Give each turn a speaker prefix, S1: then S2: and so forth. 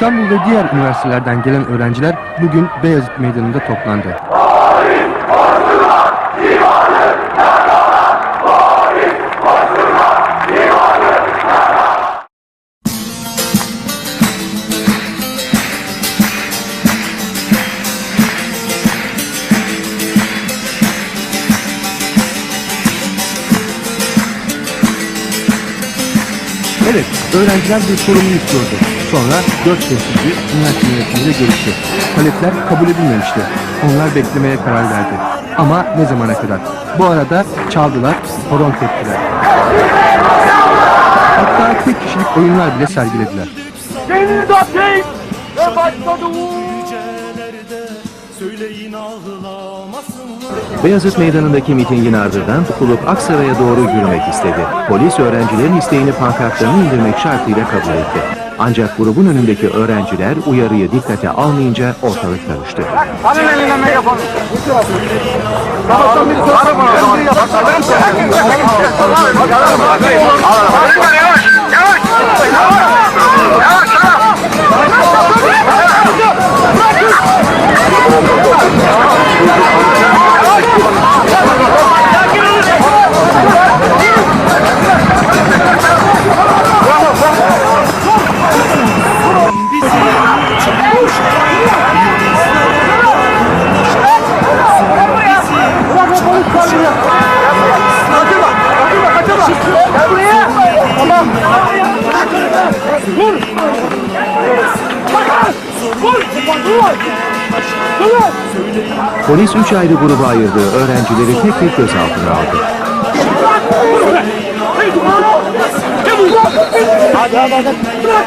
S1: İstanbul ve diğer üniversitelerden gelen öğrenciler bugün Beyazıt Meydanı'nda toplandı. Evet, öğrenciler bir sorumlu istiyordu. Sonra dört temsilci üniversite yönetimiyle görüştü. Talepler kabul edilmemişti. Onlar beklemeye karar verdi. Ama ne zamana kadar? Bu arada çaldılar, horon teptiler. Hatta tek kişilik oyunlar bile sergilediler.
S2: Deniz ateş ve başladı
S3: Beyazıt Meydanı'ndaki mitingin ardından topluluk Aksaray'a doğru yürümek istedi. Polis öğrencilerin isteğini pankartlarını indirmek şartıyla kabul etti. Ancak grubun önündeki öğrenciler uyarıyı dikkate almayınca ortalık karıştı.
S2: Alın eline megafonu. Yavaş, yavaş, yavaş. Vur. Vur. Vur. Vur.
S3: Polis üç ayrı gruba ayırdığı öğrencileri tek tek gözaltına aldı.
S2: Hadi hadi hadi. Bırak